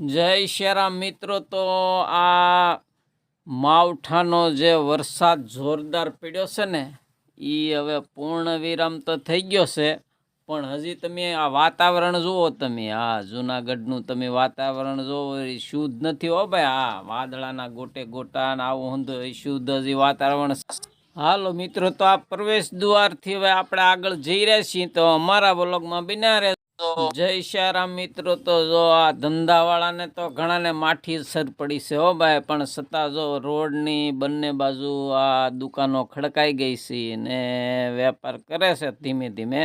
જય શ્રીરામ મિત્રો, તો આ માવઠાનો જે વરસાદ જોરદાર પડ્યો છે ને એ હવે પૂર્ણ વિરામ તો થઈ ગયો છે, પણ હજી તમે આ વાતાવરણ જુઓ તમે, આ જુનાગઢનું તમે વાતાવરણ જુઓ, એ શુદ્ધ નથી હો ભાઈ, આ વાદળાના ગોટે ગોટા ને આવું હું શુદ્ધ હજી વાતાવરણ હાલો મિત્રો, તો આ પ્રવેશ દ્વારથી હવે આપણે આગળ જઈ રહ્યા છીએ, તો અમારા બ્લોગમાં બિના જય શ્યારામ મિત્રો, તો જો આ ધંધાવાળાને તો ઘણાને માઠી અસર પડી છે હો ભાઈ, પણ છતાં જો રોડની બંને બાજુ આ દુકાનો ખડકાઈ ગઈ છે ને વેપાર કરે છે ધીમે ધીમે.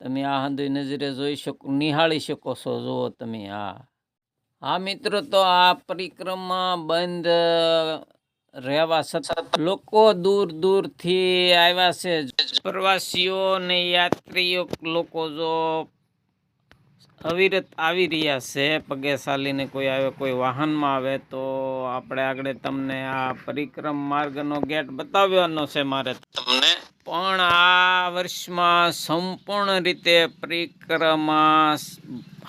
તમે આ હંધી નજરે જોઈ શકો, નિહાળી શકો છો, જુઓ તમે આ. હા મિત્રો, તો આ પરિક્રમા બંધ રહેવા છતાં લોકો દૂર દૂરથી આવ્યા છે. પ્રવાસીઓ ને યાત્રીઓ, લોકો જો અવિરત આવી રહ્યા છે પગે ચાલીને કોઈ આવે કોઈ વાહનમાં આવે તો આપણે આગળ તમને આ પરિક્રમ માર્ગનો ગેટ બતાવવાનો છે મારે. તમને? પણ આ વર્ષમાં સંપૂર્ણ રીતે પરિક્રમા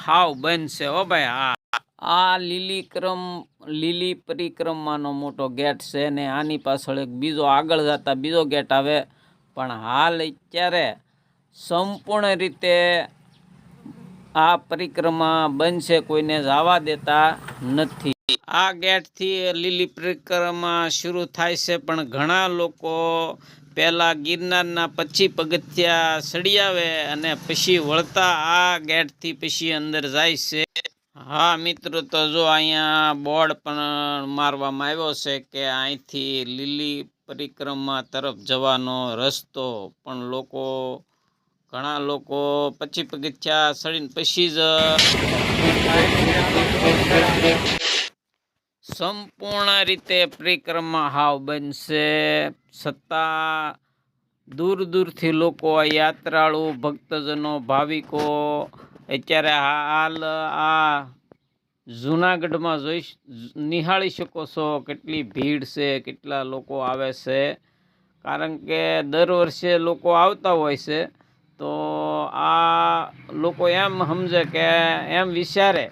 હાવ બંધ છે હો ભાઈ હા. આ લીલી ક્રમ લીલી પરિક્રમાનો મોટો ગેટ છે ને આની પાછળ એક બીજો આગળ જતા બીજો ગેટ આવે. પણ હાલ અત્યારે સંપૂર્ણ રીતે આ પરિક્રમા છે કોઈને જવા દેતા નથી. આ ગેટથી લીલી પરિક્રમા શરૂ થાય છે, પણ ઘણા લોકો પહેલા ગિરનારના પછી પગથિયા સડી આવે અને પછી વળતા આ ગેટથી પછી અંદર જાય છે. હા, મિત્રો, તો જો અહીંયા બોર્ડ પણ મારવામાં આવ્યો છે કે અહીંથી લીલી પરિક્રમા તરફ જવાનો રસ્તો પણ લોકો ઘણા લોકો પછી પગથિયા સડીને પછી જ સંપૂર્ણ રીતે પરિક્રમા હાવ બનશે. છતાં દૂર દૂરથી લોકો યાત્રાળુ ભક્તજનો, ભાવિકો, અત્યારે હાલ આ જુનાગઢમાં જોઈ નિહાળી શકો છો કેટલી ભીડ છે, કેટલા લોકો આવે છે. કારણ કે દર વર્ષે લોકો આવતા હોય છે. તો આ લોકો એમ સમજે કે, એમ વિચારે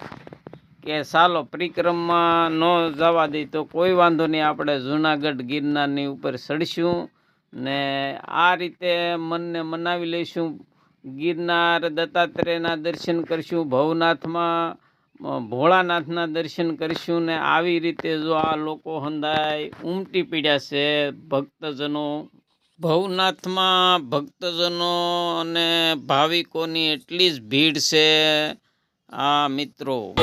કે ચાલો પરિક્રમા ન જવા દે તો કોઈ વાંધો નહીં, આપણે જુનાગઢ ગિરનારની ઉપર ચડીશું ને આ રીતે મનને મનાવી લઈશું. ગિરનાર દત્તાત્રેયના દર્શન કરીશું, ભવનાથમાં ભોળાનાથના દર્શન કરીશું ને આવી રીતે જો આ લોકો હંધાય, ઉમટી પીડ્યા છે ભક્તજનો. ભવનાથમાં ભક્તજનો અને ભાવિકોની એટલી જ ભીડ છે. આ મિત્રો.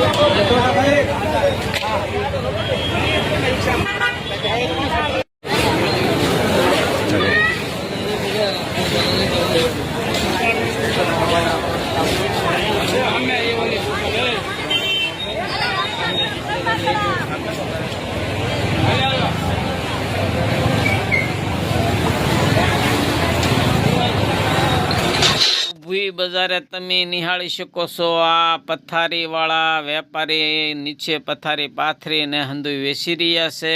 બજારે તમે નિહાળી શકો છો, આ પથારીવાળા વેપારી નીચે પથારી પાથરીને હંધુય વેચી રહ્યા છે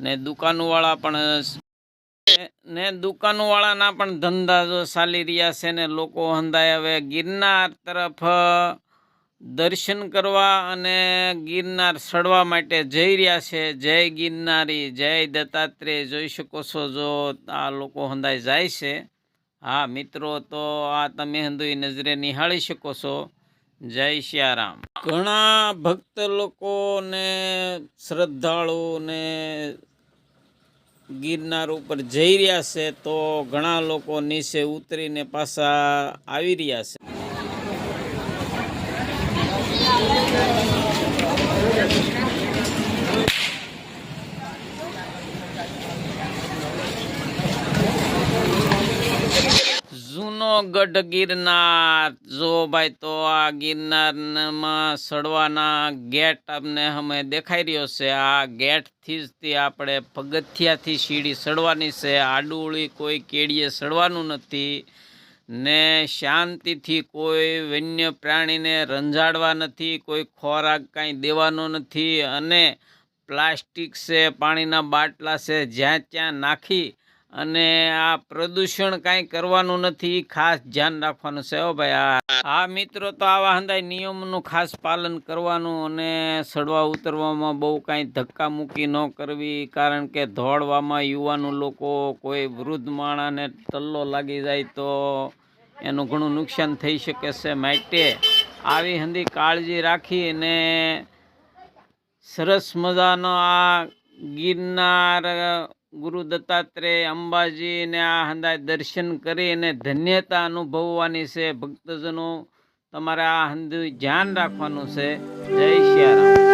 ને દુકાનવાળા પણ ને દુકાનવાળાના પણ ધંધા જો ચાલી રહ્યા છે ને લોકો હંધાય હવે ગિરનાર તરફ દર્શન કરવા અને ગિરનાર ચડવા માટે જઈ રહ્યા છે. જય ગિરનારી, જય દત્તાત્રેય, જોઈ શકો છો જો આ લોકો હંધાય જાય છે. હા, મિત્રો, તો આ તમે હંધુય નજરે નિહાળી શકો છો. જય શ્યારામ. ઘણા ભક્ત લોકોને શ્રદ્ધાળુઓને ગિરનાર ઉપર જઈ રહ્યા છે, તો ઘણા લોકો નીચે ઉતરીને પાછા આવી રહ્યા છે. ગઢ ગિરનાર જો ભાઈ, તો આ ગિરનારમાં સડવાના ગેટ આપને અમે દેખાઈ રહ્યો છે. આ ગેટથી જ તે આપણે પગથિયાથી સીડી સડવાની છે. આડુળી કોઈ કેડીએ સડવાનું નથી. ને શાંતિથી કોઈ વન્ય પ્રાણીને રંજાડવા નથી, કોઈ ખોરાક કાંઈ દેવાનો નથી. અને પ્લાસ્ટિક છે, પાણીના બાટલા છે, જ્યાં ત્યાં નાખી અને આ પ્રદૂષણ કાંઈ કરવાનું નથી ખાસ ધ્યાન રાખવાનું છે. હો ભાઈ, આ મિત્રો તો આવા હંદાય નિયમનું ખાસ પાલન કરવાનું અને સડવા ઉતરવામાં બહુ કાંઈ ધક્કા મૂકી ન કરવી, કારણ કે દોડવામાં યુવાનો લોકો કોઈ વૃદ્ધ માણાને તલ્લો લાગી જાય તો એનું ઘણું નુકસાન થઈ શકે છે માટે આવી હંધી કાળજી રાખી અને સરસ મજાનો આ ગિરનાર ગુરુ દત્તાત્રેય અંબાજીને આ હંદાય દર્શન કરી અને ધન્યતા અનુભવવાની છે. ભક્તજનો, તમારે આ હંદુ ધ્યાન રાખવાનું છે. જય સિયારામ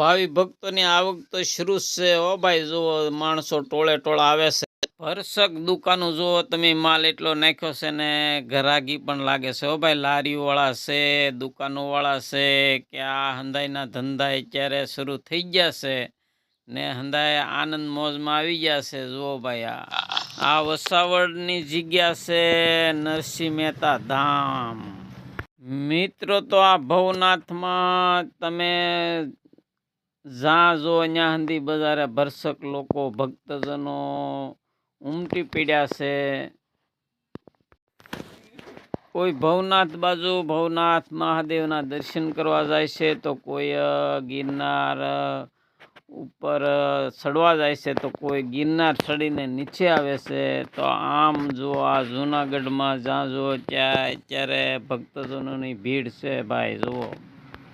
ભાવિ ભક્તોની આવક તો શરૂ છે. ઓ ભાઈ, જુઓ, માણસો ટોળે ટોળા આવે છે. ભરસક દુકાનો, જુઓ, તમે માલ એટલો નાખ્યો છે ને ઘરાગી પણ લાગે છે. ઓ ભાઈ લારીઓ વાળા છે, દુકાનોવાળા છે, કે આ હંધાઈના ધંધા અત્યારે શરૂ થઈ ગયા છે ને હંધાય આનંદ મોજમાં આવી ગયા છે. જુઓ ભાઈ, આ આ વસાવડની જગ્યા છે નરસિંહ મહેતા ધામ. મિત્રો, તો આ ભવનાથમાં તમે જ્યાં જો અહીંયા સુધી બજારે ભરસક લોકો, ભક્તજનો ઉમટી પીડ્યા છે. કોઈ ભવનાથ બાજુ, ભવનાથ મહાદેવના દર્શન કરવા જાય છે તો કોઈ ગિરનાર ઉપર ચડવા જાય છે તો કોઈ ગિરનાર ચડીને નીચે આવે છે તો આમ જો આ જૂનાગઢમાં જ્યાં જુઓ ત્યાં અત્યારે ભક્તજનોની ભીડ છે ભાઈ, જુઓ.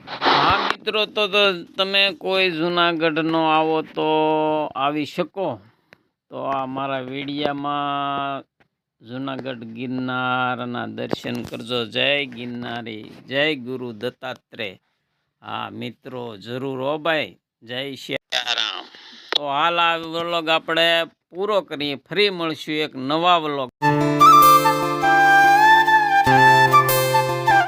હા મિત્રો, તો તમે કોઈ જૂનાગઢનો આવો તો આવી શકો. તો આ મારા વિડીયામાં જૂનાગઢ ગિરનારના દર્શન કરજો. જય ગિરનારી, જય ગુરુ દત્તાત્રેય. હા, મિત્રો, જરૂર હો ભાઈ. જય સિયારામ તો હાલ આ વ્લોગ આપણે પૂરો કરીએ. ફરી મળશું એક નવા વ્લોગ.